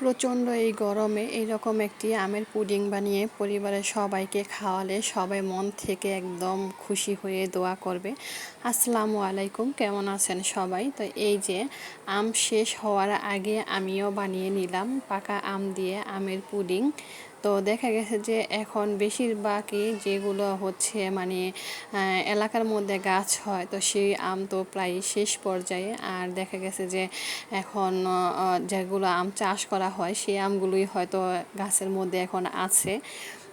প্রচণ্ড এই গরমে এইরকম একটি আমের পুডিং বানিয়ে পরিবারের সবাইকে খাওয়ালে সবাই মন থেকে একদম খুশি হয়ে দোয়া করবে। আসসালামু আলাইকুম, কেমন আছেন সবাই? তো এই যে আম শেষ হওয়ার আগে আমিও বানিয়ে নিলাম পাকা আম দিয়ে আমের পুডিং। তো দেখা গেছে যে এখন বেশিরভাগই যেগুলো হচ্ছে মানে এলাকার মধ্যে গাছ হয়, তো সেই আম তো প্রায় শেষ পর্যায়ে। আর দেখা গেছে যে এখন যেগুলো আম চাষ করা হয়, সেই আমগুলোই হয়তো গাছের মধ্যে এখন আছে।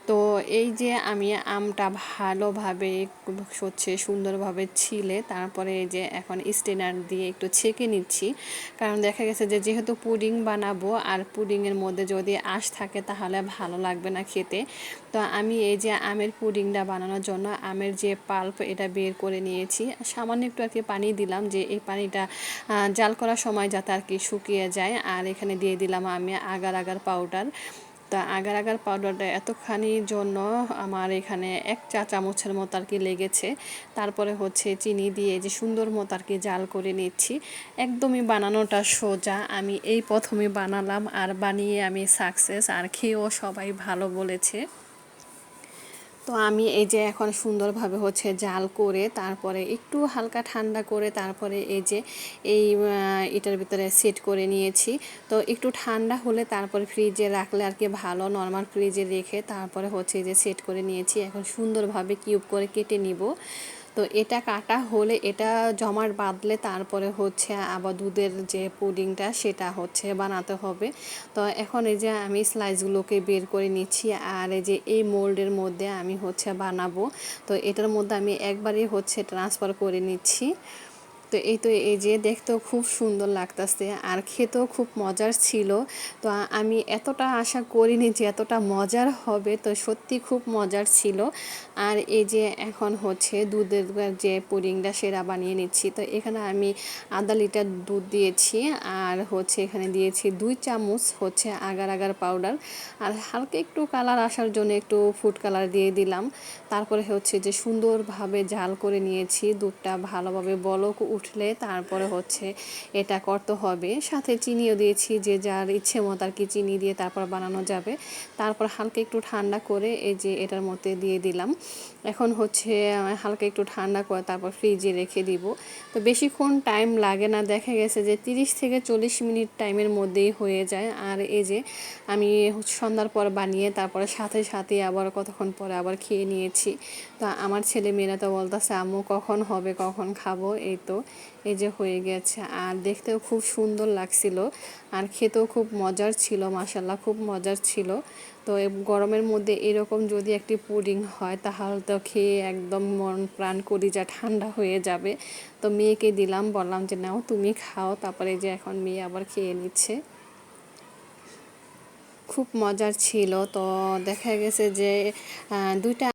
তো এই যে আমি আমটা ভালোভাবে হচ্ছে সুন্দরভাবে ছিলে, তারপরে এই যে এখন স্টেনার দিয়ে একটু ছেঁকে নিচ্ছি। কারণ দেখা গেছে যে যেহেতু পুডিং বানাবো আর পুডিংয়ের মধ্যে যদি আঁশ থাকে তাহলে ভালো লাগবে না খেতে। তো আমি এই যে আমের পুডিংটা বানানোর জন্য আমের যে পাল্প এটা বের করে নিয়েছি। সামান্য একটু আর কি পানি দিলাম যে এই পানিটা জাল করার সময় যাতে আর কি শুকিয়ে যায়। আর এখানে দিয়ে দিলাম আমি আগার আগার পাউডার। তা আগার আগার পাউডারটা এতখানি জন্য আমার এখানে এক চা চামচের মতো আর কি লেগেছে। তারপরে হচ্ছে চিনি দিয়ে যে সুন্দর মতো আর কি জাল করে নিচ্ছি। একদমই বানানোটা সোজা। আমি এই প্রথমে বানালাম আর বানিয়ে আমি সাকসেস আর খেয়েও সবাই ভালো বলেছে। তো আমি এই যে এখন সুন্দরভাবে হচ্ছে জাল করে তারপরে একটু হালকা ঠান্ডা করে তারপরে এই যে এই এটার ভিতরে সেট করে নিয়েছি। তো একটু ঠান্ডা হলে তারপরে ফ্রিজে রাখলে আর কি ভালো নর্মাল ফ্রিজে রেখে তারপরে হচ্ছে যে সেট করে নিয়েছি। এখন সুন্দরভাবে কিউব করে কেটে নিব। তো এটা কাটা হলে এটা জমার বাঁধলে তারপরে হচ্ছে আবার দুধের যে পুডিংটা সেটা হচ্ছে বানাতে হবে। তো এখন এই যে আমি স্লাইসগুলোকে বের করে নিচ্ছি আর এই যে এই মোল্ডের মধ্যে আমি হচ্ছে বানাবো। তো এটার মধ্যে আমি একবারই হচ্ছে ট্রান্সফার করে নিচ্ছি। তো এই তো এই যে দেখতেও খুব সুন্দর লাগতেছে। আর খেতেও খুব মজার ছিল। তো আমি এতটা আশা করিনি যে এতটা মজার হবে। তো সত্যি খুব মজার ছিল। আর এই যে এখন হচ্ছে দুধের যে পুডিংটা সেরা বানিয়ে নিচ্ছি। তো এখানে আমি আধা লিটার দুধ দিয়েছি। আর হচ্ছে এখানে দিয়েছি দুই চামচ হচ্ছে আগার আগার পাউডার। আর হালকা একটু কালার আসার জন্য একটু ফুড কালার দিয়ে দিলাম। তারপরে হচ্ছে যে সুন্দরভাবে জাল করে নিয়েছি। দুধটা ভালোভাবে বলক উঠলে তারপরে হচ্ছে এটা করতে হবে। সাথে চিনিও দিয়েছি যে যার ইচ্ছে মতো আর কি চিনি দিয়ে তারপর বানানো যাবে। তারপর হালকা একটু ঠান্ডা করে এই যে এটার মধ্যে দিয়ে দিলাম। এখন হচ্ছে হালকা একটু ঠান্ডা করে তারপর ফ্রিজে রেখে দিব। তো বেশিক্ষণ টাইম লাগে না, দেখা গেছে যে তিরিশ থেকে চল্লিশ মিনিট টাইমের মধ্যেই হয়ে যায়। আর এই যে আমি সন্ধ্যার পর বানিয়ে তারপরে সাথে সাথে আবার কতক্ষণ পরে আবার খেয়ে নিয়েছি। তো আমার ছেলে মেয়েরা তো বলতেছে, আম্মু কখন হবে, কখন খাব? এই তো। এই যে হয়ে গেছে। আর দেখতেও খুব সুন্দর লাগছিল। আর খেতেও খুব মজার ছিল মাসাল্লাহ খুব মজার ছিল। তো গরমের মধ্যে এরকম যদি একটি পুডিং হয়, তাহলে তো খেয়ে একদম মন প্রাণ করি যা ঠান্ডা হয়ে যাবে। তো মেয়েকে দিলাম, বললাম যে, নাও তুমি খাও। তারপরে যে এখন মেয়ে আবার খেয়ে নিচ্ছে। খুব মজার ছিল। তো দেখা গেছে যে দুইটা